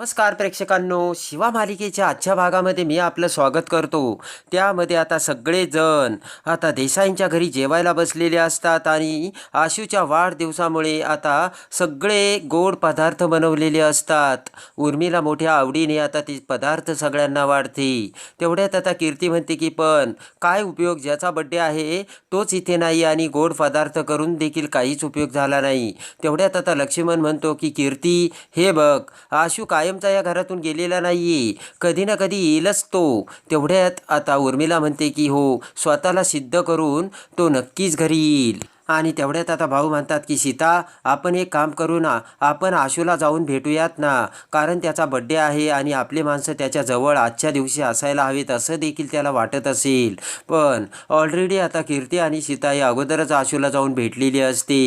नमस्कार प्रेक्षकांनो शिवा मालिकेच्या आजच्या भागामध्ये मी आपलं स्वागत करतो. त्यामध्ये आता सगळेजण आता देसाईंच्या घरी जेवायला बसलेले असतात आणि आशूच्या वाढदिवसामुळे आता सगळे गोड पदार्थ बनवलेले असतात. उर्मीला मोठ्या आवडीने आता ते पदार्थ सगळ्यांना वाढते. तेवढ्यात आता कीर्ती म्हणते की पण काय उपयोग ज्याचा बड्डे आहे तोच इथे नाही आणि गोड पदार्थ करून देखील काहीच उपयोग झाला नाही. तेवढ्यात आता लक्ष्मण म्हणतो की कीर्ती हे बघ आशू कायमचा या घरातून गेलेला नाही कधी ना कधी येईलच तो. तेवढ्यात आता उर्मिला म्हणते की हो स्वतःला सिद्ध करून तो नक्कीच घरी येईल. आणि तेवढ्यात आता भाऊ म्हणतात की सीता आपण एक काम करू ना. आपण आशूला जाऊन भेटूयात ना. कारण त्याचा बड्डे आहे आणि आपले माणसं त्याच्याजवळ आजच्या दिवशी असायला हवेत असं देखील त्याला वाटत असेल. पण ऑलरेडी आता कीर्ती आणि सीताई अगोदरच आशूला जाऊन भेटलेली असते.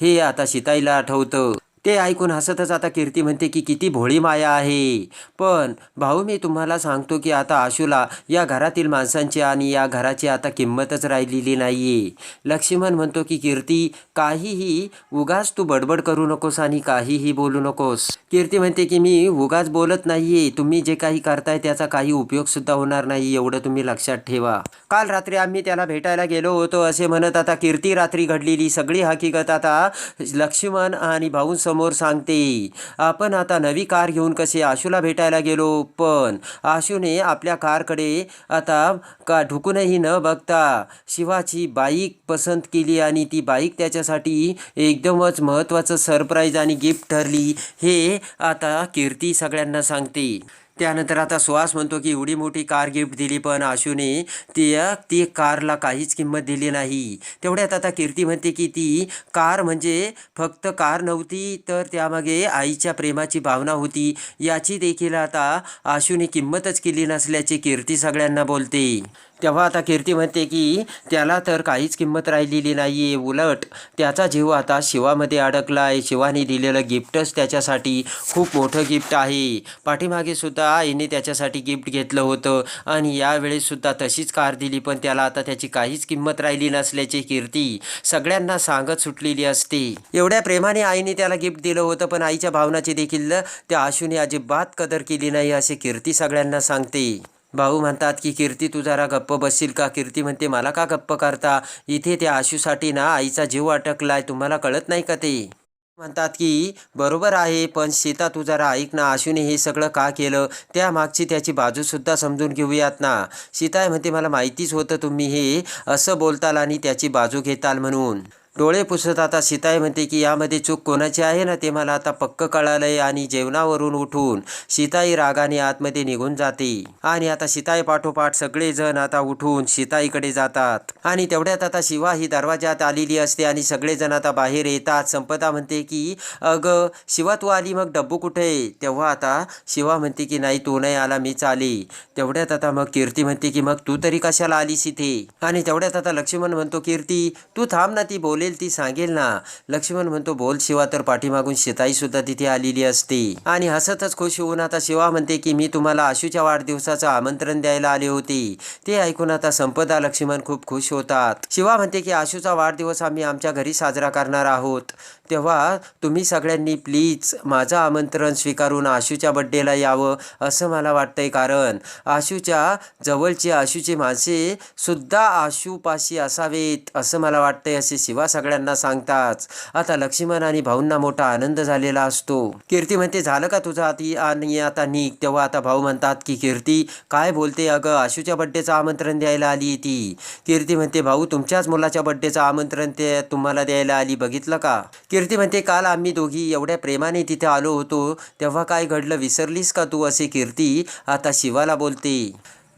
हे आता सीताईला आठवतं. ते ऐकून हसतच आता कीर्ती म्हणते की किती भोळी माया आहे. पण भाऊ मी तुम्हाला सांगतो की आता आशूला या घरातील माणसांची आणि या घराची आता किंमतच राहिलेली नाहीये. लक्ष्मण म्हणतो की कीर्ती काहीही उगाच तू बडबड करू नकोस आणि काहीही बोलू नकोस. कीर्ती म्हणते की मी उगाच बोलत नाहीये. तुम्ही जे काही करताय त्याचा काही उपयोग सुद्धा होणार नाही. एवढं तुम्ही लक्षात ठेवा. काल रात्री आम्ही त्याला भेटायला गेलो होतो असे म्हणत आता कीर्ती रात्री घडलेली सगळी हकीकत आता लक्ष्मण आणि भाऊंसमोर सांगते आपण आता नवी कार घेऊन कसे आशूला भेटायला गेलो? पण आशूने आपल्या कारकडे आता का ढुकूनही न बघता शिवाची बाईक पसंत केली आणि ती बाईक त्याच्यासाठी एकदमच महत्त्वाचं सरप्राईज आणि गिफ्ट ठरली. हे आता कीर्ती सगळ्यांना सांगते. त्यानंतर आता सुहास म्हणतो की एवढी मोठी कार गिफ्ट दिली पण आशूने ती ती कारला काहीच किंमत दिली नाही. तेवढ्यात आता कीर्ती म्हणते की ती कार म्हणजे फक्त कार नव्हती तर त्यामागे आईच्या प्रेमाची भावना होती. याची देखील आता आशूने किंमतच केली नसल्याची कीर्ती सगळ्यांना बोलते. तेव्हा आता कीर्ती म्हणते की त्याला तर काहीच किंमत राहिलेली नाही आहे उलट. त्याचा जीव आता शिवामध्ये अडकला आहे शिवाने दिलेलं गिफ्टच त्याच्यासाठी खूप मोठं गिफ्ट आहे. पाठीमागे सुद्धा आईने त्याच्यासाठी गिफ्ट घेतलं होतं. आणि यावेळेससुद्धा तशीच कार दिली पण त्याला आता त्याची काहीच किंमत राहिली नसल्याची कीर्ती सगळ्यांना सांगत सुटलेली असते. एवढ्या प्रेमाने आईने त्याला गिफ्ट दिलं होतं पण आईच्या भावनाची देखील त्या आशूने अजिबात कदर केली नाही असे कीर्ती सगळ्यांना सांगते. भाऊ म्हणतात की कीर्ती तू जरा गप्प बसशील का? कीर्ती म्हणते मला का गप्प करता? इथे त्या आशूसाठी ना आईचा जीव अटकलाय. तुम्हाला कळत नाही का ते? म्हणतात की बरोबर आहे पण सीता तू जरा ऐक ना आशूने हे सगळं का केलं? त्या मागची त्याची बाजूसुद्धा समजून घेऊयात ना. सीताय म्हणते मला माहितीच होतं तुम्ही हे असं बोलताल आणि त्याची बाजू घेताल म्हणून. डोळे पुसत आता सीताई म्हणते की यामध्ये चूक कोणाची आहे ना? ते मला आता पक्क कळालंय आणि जेवणावरून उठून सीताई रागाने आतमध्ये निघून जाते. आणि आता सीताई पाठोपाठ सगळेजण आता उठून सीताईकडे जातात. आणि तेवढ्यात आता शिवा ही दरवाजात आलेली असते आणि सगळेजण आता बाहेर येतात. संपदा म्हणते की अग शिवा तू आली मग डब्बू कुठे तेव्हा आता शिवा म्हणते की नाही तू नाही आला मीच आली. तेवढ्यात आता मग कीर्ती म्हणते की मग तू तरी कशाला आलीस इथे? आणि तेवढ्यात आता लक्ष्मण म्हणतो कीर्ती तू थांब ना ती बोलेल ती सांगेल ना. लक्ष्मण म्हणतो बोल शिवा तर पाठीमागून सीताई सुद्धा तिथे आलेली असते. आणि हसतच खुश होऊन आता शिवा म्हणते की मी तुम्हाला आशूच्या वाढदिवसाचं आमंत्रण द्यायला आले होते. ते ऐकून आता संपदा लक्ष्मण खूप खुश होतात. शिवा म्हणते की आशूचा वाढदिवस आम्ही आमच्या घरी साजरा करणार आहोत. तेव्हा तुम्ही सगळ्यांनी प्लीज माझं आमंत्रण स्वीकारून आशूच्या बड्डेला यावं असं मला वाटतंय. कारण आशूच्या जवळची आशूची माणसे सुद्धा आशूपाशी असावेत असं मला वाटतंय असे शिवा सगळ्यांना सांगताच आता लक्ष्मण आणि भाऊंना मोठा आनंद झालेला असतो. कीर्ती म्हणते झालं का तुझं आधी आणि आता निघ तेव्हा आता भाऊ म्हणतात की कीर्ती काय बोलते अगं? आशूच्या बड्डेचं आमंत्रण द्यायला आली ती. कीर्ती म्हणते भाऊ तुमच्याच मुलाच्या बड्डेचं आमंत्रण ते तुम्हाला द्यायला आली बघितलं का? कीर्ती म्हणते काल आम्ही दोघी एवढ्या प्रेमाने तिथे आलो होतो तेव्हा काय घडलं? विसरलीस का तू असे कीर्ती? आता शिवाला बोलते.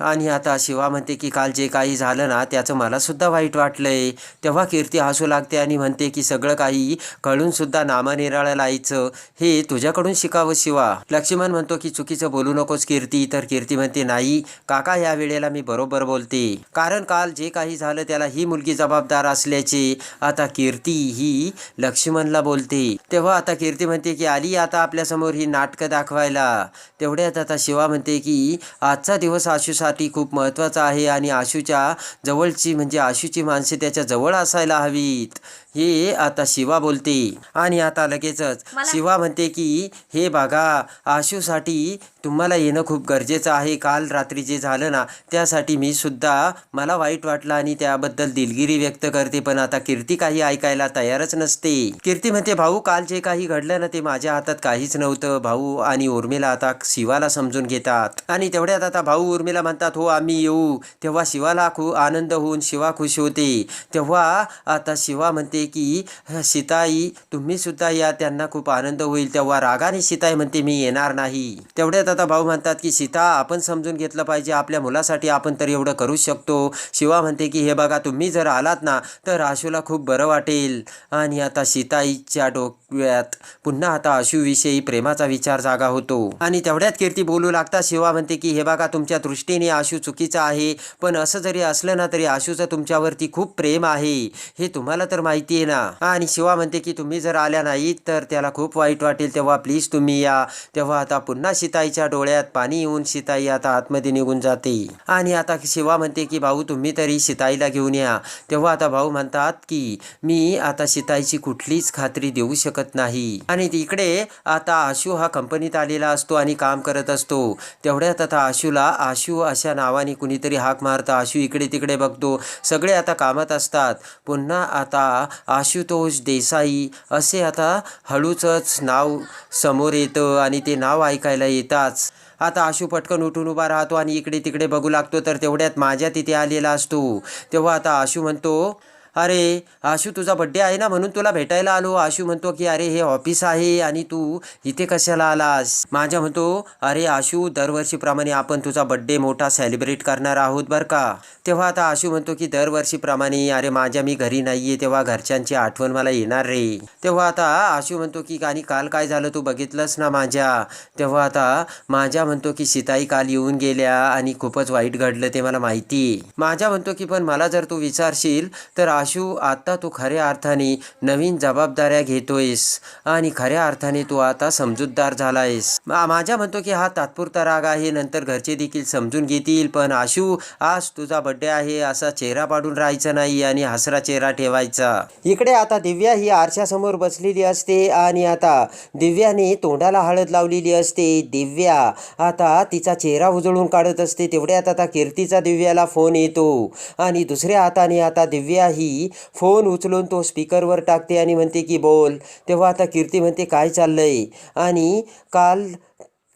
आणि आता शिवा म्हणते की काल जे काही झालं ना त्याचं मला सुद्धा वाईट वाटलंय. तेव्हा कीर्ती हसू लागते आणि म्हणते की सगळं काही कळून सुद्धा लायचं हे तुझ्याकडून शिकावं शिवा. लक्ष्मण म्हणतो की चुकीचं बोलू नकोस कीर्ती. तर कीर्ती म्हणते नाही काका या वेळेला मी बरोबर बोलते. कारण काल जे काही झालं त्याला ही मुलगी जबाबदार असल्याचे. आता कीर्ती ही लक्ष्मणला बोलते. तेव्हा आता कीर्ती म्हणते की आली आता आपल्यासमोर ही नाटकं दाखवायला. तेवढ्यात आता शिवा म्हणते की आजचा दिवस असू आशूसाठी खूप महत्त्वाचं आहे आणि आशूच्या जवळची म्हणजे आशूची माणसे त्याच्याजवळ असायला हवीत. हे आता शिवा बोलते. आणि आता लगेचच शिवा म्हणते की हे बघा आशूसाठी तुम्हाला येणं खूप गरजेचं आहे. काल रात्री जे झालं ना त्यासाठी मी सुद्धा मला वाईट वाटलं आणि त्याबद्दल दिलगिरी व्यक्त करते. पण आता कीर्ती काही ऐकायला तयारच नसते. कीर्ती म्हणते भाऊ काल जे काही घडलं ना ते माझ्या हातात काहीच नव्हतं. भाऊ आणि उर्मिला आता शिवाला समजून घेतात. आणि तेवढ्यात आता भाऊ उर्मिला म्हणतात हो आम्ही येऊ. तेव्हा शिवाला खूप आनंद होऊन शिवा खुश होते. तेव्हा आता शिवा म्हणते की सीताई तुम्ही सुद्धा या त्यांना खूप आनंद होईल तेव्हा रागाने सीताई म्हणते मी येणार नाही. तेवढ्यात आता भाऊ म्हणतात की सीता आपण समजून घेतलं पाहिजे आपल्या मुलासाठी आपण तर एवढं करू शकतो. शिवा म्हणते की हे बघा तुम्ही जर आलात ना तर आशूला खूप बरं वाटेल. आणि आता सीताईच्या डोक्यात पुन्हा आता आशूविषयी प्रेमाचा विचार जागा होतो. आणि तेवढ्यात कीर्ती बोलू लागता शिवा म्हणते की हे बघा तुमच्या दृष्टीने आशू चुकीचा आहे पण असं जरी असलं ना तरी आशूचं तुमच्यावरती खूप प्रेम आहे. हे तुम्हाला तर माहिती आहे ना. आणि शिवा म्हणते की तुम्ही जर आल्या नाहीत तर त्याला खूप वाईट वाटेल. तेव्हा प्लीज तुम्ही या. तेव्हा आता पुन्हा सीताईच्या डोळ्यात पाणी येऊन सीताई आता आतमध्ये निघून जाते. आणि आता शिवा म्हणते की भाऊ तुम्ही तरी सीताईला घेऊन या. तेव्हा आता भाऊ म्हणतात की मी आता सीताईची कुठलीच खात्री देऊ शकत नाही. आणि इकडे आता आशू हा कंपनीत आलेला असतो आणि काम करत असतो. तेवढ्यात आता आशूला आशू अशा नावाने कुणीतरी हाक मारतं. आशू इकडे तिकडे बघतो. सगळे आता कामात असतात. पुन्हा आता आशुतोष देसाई असे आता हळूचंच नाव समोर येतं आणि ते नाव ऐकायला येताच. आता आशू पटकन उठून उभा राहतो आणि इकडे तिकडे बघू लागतो तर तेवढ्यात माझ्या तिथे आलेला असतो. तेव्हा आता आशू म्हणतो अरे आशू तुझा बड्डे आहे ना म्हणून तुला भेटायला आलो. आशू म्हणतो की अरे हे ऑफिस आहे आणि तू इथे कशाला आलास? माझ्या म्हणतो अरे आशू दरवर्षीप्रमाणे आपण तुझा बड्डे मोठा सेलिब्रेट करणार आहोत बरं का? तेव्हा आता आशू म्हणतो की दरवर्षीप्रमाणे अरे माझ्या मी घरी नाहीये तेव्हा घरच्यांची आठवण मला येणार रे. तेव्हा आता आशू म्हणतो की आणि काल काय झालं तू बघितलंस ना माझ्या? तेव्हा आता माझ्या म्हणतो की सीताई काल येऊन गेल्या आणि खूपच वाईट घडलं ते मला माहिती. माझ्या म्हणतो की पण मला जर तू विचारशील तर आशू आता तू खऱ्या अर्थाने नवीन जबाबदाऱ्या घेतोयस. आणि खऱ्या अर्थाने तू आता समजूतदार झालायस. माझ्या म्हणतो की हा तात्पुरता राग आहे नंतर घरचे देखील समजून घेतील. पण आशू आज तुझा बड्डे आहे असा चेहरा पाडून राहायचा नाही आणि हसरा चेहरा ठेवायचा. इकडे आता दिव्या ही आरशासमोर बसलेली असते आणि आता दिव्याने तोंडाला हळद लावलेली असते. दिव्या आता तिचा चेहरा उजळून काढत असते. तेवढ्यात आता कीर्तीचा दिव्याला फोन येतो. आणि दुसऱ्या हाताने आता दिव्या ही फोन उचलून तो स्पीकरवर टाकते आणि म्हणते की बोल. तेव्हा आता कीर्ती म्हणते काय चाललंय? आणि काल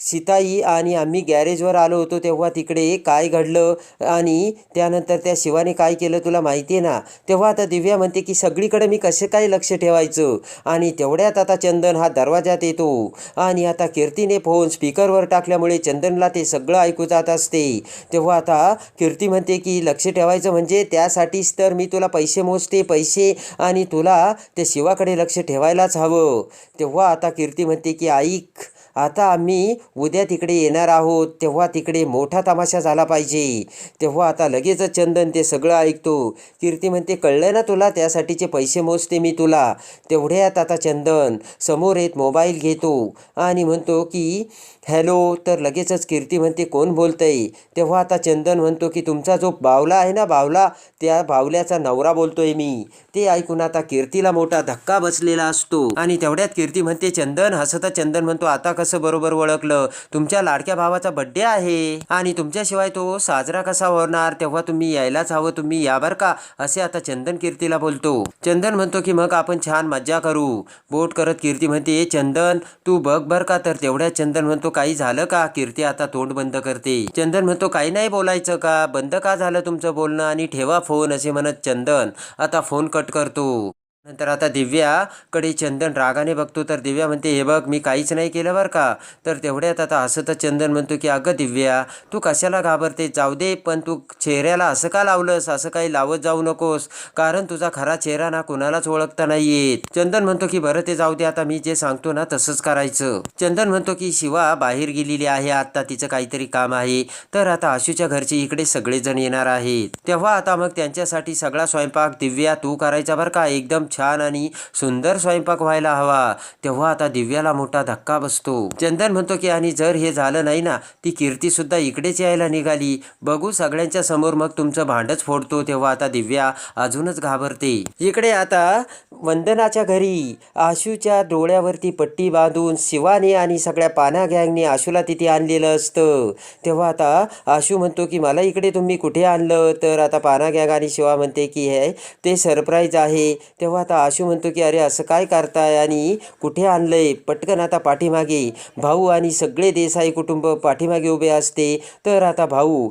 सीताई आणि आम्ही गॅरेजवर आलो होतो तेव्हा तिकडे काय घडलं आणि त्यानंतर त्या शिवाने काय केलं तुला माहिती आहे ना? तेव्हा आता दिव्या म्हणते की सगळीकडे मी कसे काय लक्ष ठेवायचं? आणि तेवढ्यात आता चंदन हा दरवाजात येतो. आणि आता कीर्तीने फोन स्पीकरवर टाकल्यामुळे चंदनला ते सगळं ऐकू जात असते. तेव्हा आता कीर्ती म्हणते की लक्ष ठेवायचं म्हणजे त्यासाठीच तर मी तुला पैसे मोजते पैसे आणि तुला त्या शिवाकडे लक्ष ठेवायलाच हवं. तेव्हा आता कीर्ती म्हणते की ऐक आता आम्ही उद्या तिकडे येणार आहोत. तेव्हा तिकडे मोठा तमाशा झाला पाहिजे. तेव्हा आता लगेचच चंदन ते सगळं ऐकतो. कीर्ती म्हणते कळलं ना तुला? त्यासाठीचे पैसे मोजते मी तुला. तेवढ्यात आता चंदन समोर येत मोबाईल घेतो आणि म्हणतो की हॅलो. तर लगेचच कीर्ती म्हणते कोण बोलतंय? तेव्हा आता चंदन म्हणतो की तुमचा जो बावला आहे ना बावला त्या बावल्याचा नवरा बोलतोय मी. ते ऐकून आता कीर्तीला मोठा धक्का बसलेला असतो. आणि तेवढ्यात कीर्ती म्हणते चंदन हसता चंदन म्हणतो आता कसं बरोबर ओळखलं? तुमच्या लाडक्या भावाचा बड्डे आहे. आणि तुमच्याशिवाय तो साजरा कसा होणार? तेव्हा तुम्ही यायलाच हवं तुम्ही या बर का? असे आता चंदन कीर्तीला बोलतो. चंदन म्हणतो की मग आपण छान मज्जा करू. बोट करत कीर्ती म्हणते "ए चंदन तू बघ बर का तर तेवढ्या चंदन म्हणतो काही झालं का? कीर्ती आता तोंड बंद करते. चंदन म्हणतो काही नाही बोलायचं का? बंद का झालं तुमचं बोलणं? आणि ठेवा फोन असे म्हणत चंदन आता फोन कट करतो. नंतर आता दिव्याकडे चंदन रागाने बघतो. तर दिव्या म्हणते हे बघ मी काहीच नाही केलं बरं का? तर तेवढ्यात आता हसतच चंदन म्हणतो की अगं दिव्या तू कशाला घाबरते? जाऊ दे पण तू चेहऱ्याला असं का लावलंस? असं काही लावत जाऊ नकोस कारण तुझा खरा चेहरा ना कोणालाच ओळखता नाही येत चंदन म्हणतो की बरं ते जाऊ दे आता मी जे सांगतो ना तसंच करायचं. चंदन म्हणतो की शिवा बाहेर गेलेली आहे आत्ता तिचं काहीतरी काम आहे. तर आता आशूच्या घरचे इकडे सगळेजण येणार आहेत. तेव्हा आता मग त्यांच्यासाठी सगळा स्वयंपाक दिव्या तू करायचा बरं का? एकदम छान आणि सुंदर स्वयंपाक व्हायला हवा. तेव्हा आता दिव्याला मोठा धक्का बसतो. चंदन म्हणतो की आणि जर हे झालं नाही ना ती कीर्ती सुद्धा इकडेच यायला निघाली. बघू सगळ्यांच्या समोर मग तुमचं भांडच फोडतो तेव्हा आता दिव्या अजूनच घाबरते. इकडे आता वंदनाच्या घरी आशूच्या डोळ्यावरती पट्टी बांधून शिवाने आणि सगळ्या पाना गँगने आशूला तिथे आणलेलं असतं. तेव्हा आता आशू म्हणतो की मला इकडे तुम्ही कुठे आणलं? तर आता पाना गँग आणि शिवा म्हणते की हे ते सरप्राईज आहे. तेव्हा आता आशू म्हणतो की अरे असं काय करताय आणि कुठे आणलंय? पटकन आता पाठीमागे. भाऊ आणि सगळे देसाई कुटुंब पाठीमागे उभे असते. तर आता भाऊ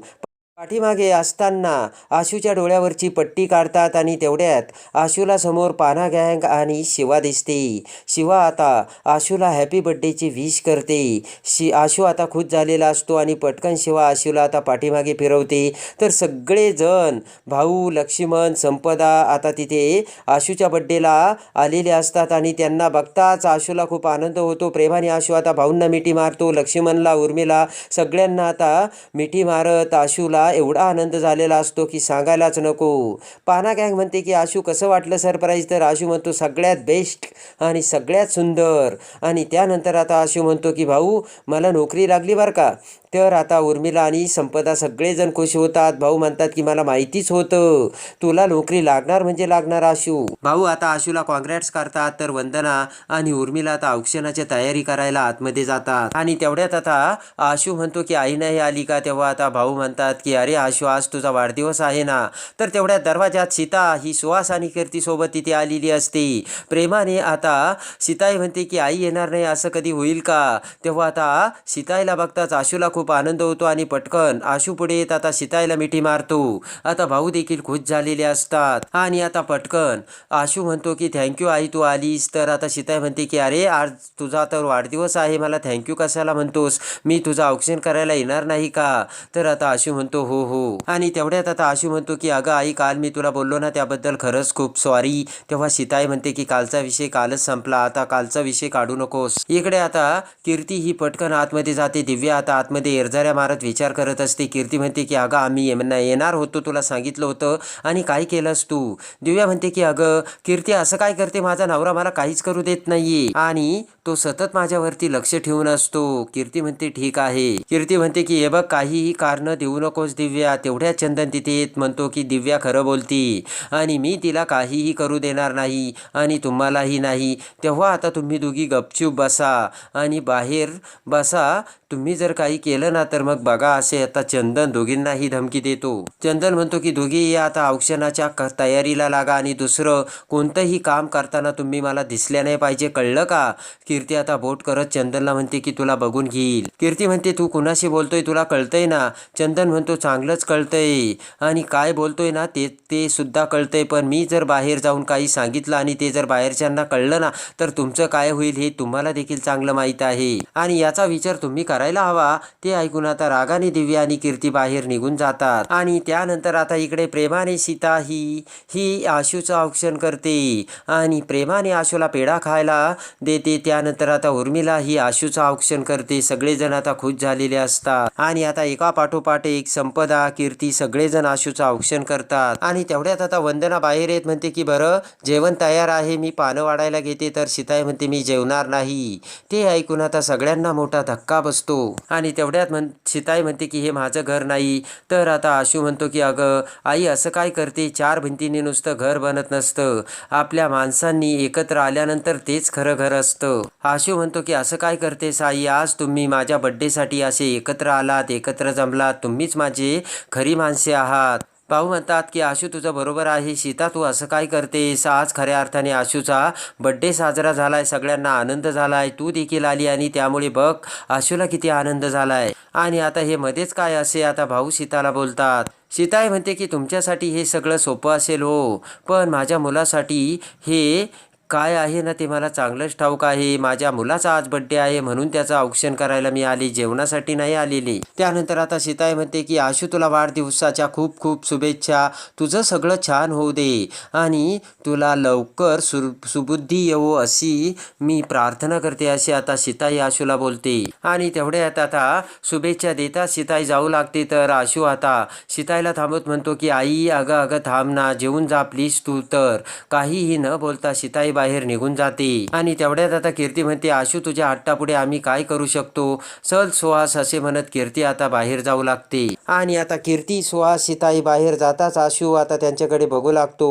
पाठीमागे असताना आशूच्या डोळ्यावरची पट्टी काढतात आणि तेवढ्यात आशूला समोर पाना गँग आणि शिवा दिसते. शिवा आता आशूला हॅपी बड्डेची विश करते. शि आशू आता खुश झालेला असतो आणि पटकन शिवा आशूला आता पाठीमागे फिरवते. तर सगळेजण भाऊ लक्ष्मण संपदा आता तिथे आशूच्या बड्डेला आलेले असतात आणि त्यांना बघताच आशूला खूप आनंद होतो. प्रेमाने आशू आता भाऊंना मिठी मारतो लक्ष्मणला उर्मिला सगळ्यांना आता मिठी मारत आशूला एवढा आनंद झालेला असतो की सांगायलाच नको. पाना गँग म्हणते की आशू कसं वाटलं सरप्राईज? तर आशू म्हणतो सगळ्यात बेस्ट आणि सगळ्यात सुंदर. आणि त्यानंतर आता आशू म्हणतो की भाऊ मला नोकरी लागली बरं का? तर आता उर्मिला आणि संपदा सगळेजण खुश होतात. भाऊ म्हणतात की मला माहितीच होतं. तुला नोकरी लागणार म्हणजे लागणार आशू. भाऊ आता आशूला कॉन्ग्रॅट्स करतात तर वंदना आणि उर्मिला आता औक्षणाची तयारी करायला आतमध्ये जातात. आणि तेवढ्यात आता आशू म्हणतो की आई नाही आली का? तेव्हा आता भाऊ म्हणतात की अरे आशू आज तुझा वाढदिवस आहे ना. तर तेवढ्या दरवाजात सीता ही सुहास आणि कीर्तीसोबत तिथे आलेली असते. प्रेमाने आता सीताई म्हणते की आई येणार नाही असं कधी होईल का? तेव्हा आता सीताईला बघताच आशूला खूप आनंद होतो आणि पटकन आशू पुढे येत आता शिताईला मिठी मारतो. आता भाऊ देखील खुश झालेले असतात. आणि आता पटकन आशू म्हणतो की थँक्यू आई तू आलीस. तर आता सीताई म्हणते की अरे आज तुझा तर वाढदिवस आहे. मला थँक्यू कशाला म्हणतोस? मी तुझं औक्षण करायला येणार नाही का? तर आता आशू म्हणतो हो हो. आणि तेवढ्यात आता आशू म्हणतो की अगं आई काल मी तुला बोललो ना त्याबद्दल खरंच खूप सॉरी तेव्हा शिताई म्हणते की कालचा विषय कालच संपला. आता कालचा विषय काढू नकोस. इकडे आता कीर्ती ही पटकन आतमध्ये जाते. दिव्या आता आतमध्ये एरझाऱ्या मारत विचार करत असते. कीर्ती म्हणते की अगं आम्ही येम- येणार होतो तुला सांगितलं होतं आणि काय केलंस तू? दिव्या म्हणते की अगं कीर्ती असं काय करते? माझा नवरा मला काहीच करू देत नाहीये. आणि तो सतत माझ्यावरती लक्ष ठेवून असतो. कीर्ती म्हणते ठीक आहे. कीर्ती म्हणते की हे बघ काहीही कारण देऊ नकोस दिव्या. तेवढ्या चंदन तिथे येत म्हणतो की दिव्या खरं बोलती. आणि मी तिला काहीही करू देणार नाही आणि तुम्हालाही नाही. तेव्हा आता तुम्ही दोघी गपचूप बसा आणि बाहेर बसा. तुम्ही जर काही केलं ना तर मग बघा असे आता चंदन दोघींनाही धमकी देतो. चंदन म्हणतो की दोघी आता औक्षणाच्या तयारीला लागा आणि दुसरं कोणतंही काम करताना तुम्ही मला दिसल्या नाही पाहिजे कळलं का? कीर्ती आता बोट करत चंदनला म्हणते की तुला बघून घेईल. कीर्ती म्हणते तू कुणाशी बोलतोय? तुला कळतंय ना? चंदन म्हणतो चांगलंच कळतंय. आणि काय बोलतोय ना ते ते सुद्धा कळतंय पण मी जर बाहेर जाऊन काही सांगितलं आणि ते जर बाहेरच्यांना कळलं ना तर तुमचं काय होईल हे तुम्हाला देखील चांगलं माहीत आहे. आणि याचा विचार तुम्ही करायला हवा. ते ऐकून आता रागाने दिव्या आणि कीर्ती बाहेर निघून जातात. आणि त्यानंतर आता इकडे प्रेमाने सीता ही ही आशूचं औक्षण करते. आणि प्रेमाने आशूला पेढा खायला देते. त्यानंतर आता उर्मिला ही आशूचं औक्षण करते. सगळेजण आता खुश झालेले असतात. आणि आता एका पाठोपाठ एक संपदा कीर्ती सगळेजण आशूचं औक्षण करतात. आणि तेवढ्यात आता वंदना बाहेर येत म्हणते की बरं जेवण तयार आहे मी पानं वाढायला घेते. तर सीताई म्हणते मी जेवणार नाही. ते ऐकून आता सगळ्यांना मोठा धक्का बसतो. आणि तेवढ्यात म्हण सीताई म्हणते की हे माझं घर नाही. तर आता आशू म्हणतो की अगं आई असं काय करते? चार भिंतीने नुसतं घर बनत नसतं. आपल्या माणसांनी एकत्र आल्यानंतर तेच खरं घर असतं. आशू म्हणतो की असं काय करतेस आई? आज तुम्ही माझ्या बड्डेसाठी असे एकत्र आलात एकत्र जमलात. तुम्हीच माझे खरी माणसे आहात. भाऊ म्हणतात की आशू तुझं बरोबर आहे. सीता तू असं काय करतेस? आज खऱ्या अर्थाने आशूचा बड्डे साजरा झालाय. सगळ्यांना आनंद झालाय. तू देखील आली आणि त्यामुळे बघ आशूला किती आनंद झालाय. आणि आता हे मध्येच काय असे? आता भाऊ सीताला बोलतात सीताय म्हणते की तुमच्यासाठी हे सगळं सोपं असेल हो. पण माझ्या मुलासाठी हे काय आहे ना ते मला चांगलंच ठाऊक आहे. माझ्या मुलाचा आज बड्डे आहे म्हणून त्याचं औक्षण करायला मी आली जेवणासाठी नाही आलेली. त्यानंतर आता सीताई म्हणते की आशू तुला वाढदिवसाच्या खूप खूप शुभेच्छा. तुझं सगळं छान होऊ दे आणि तुला लवकर सु सुबुद्धी येवो अशी मी प्रार्थना करते अशी आता सीताई आशूला बोलते. आणि तेवढ्यात आता शुभेच्छा देता सीताई जाऊ लागते. तर आशू आता सीताईला थांबत म्हणतो की आई अगं अगं थांब ना जेवून जा प्लीज तू तर. काहीही न बोलता सीताई बाहेर निघून जाते. आणि तेवढ्यात आता कीर्ती म्हणते आशू तुझ्या हट्टापुढे आम्ही काय करू शकतो? चल सुहास असे म्हणत कीर्ती आता बाहेर जाऊ लागते. आणि आता कीर्ती सुहास सीताई बाहेर जाताच आशू आता त्यांच्याकडे बघू लागतो.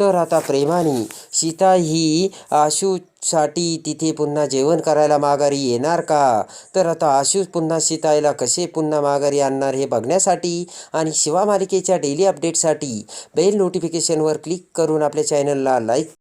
तर आता प्रेमाने सीता ही आशू साठी तिथे पुन्हा जेवण करायला माघारी येणार का? तर आता आशू पुन्हा सीताईला कसे पुन्हा माघारी आणणार हे बघण्यासाठी आणि शिवा मालिकेच्या डेली अपडेटसाठी बेल नोटिफिकेशनवर क्लिक करून आपल्या चॅनलला लाईक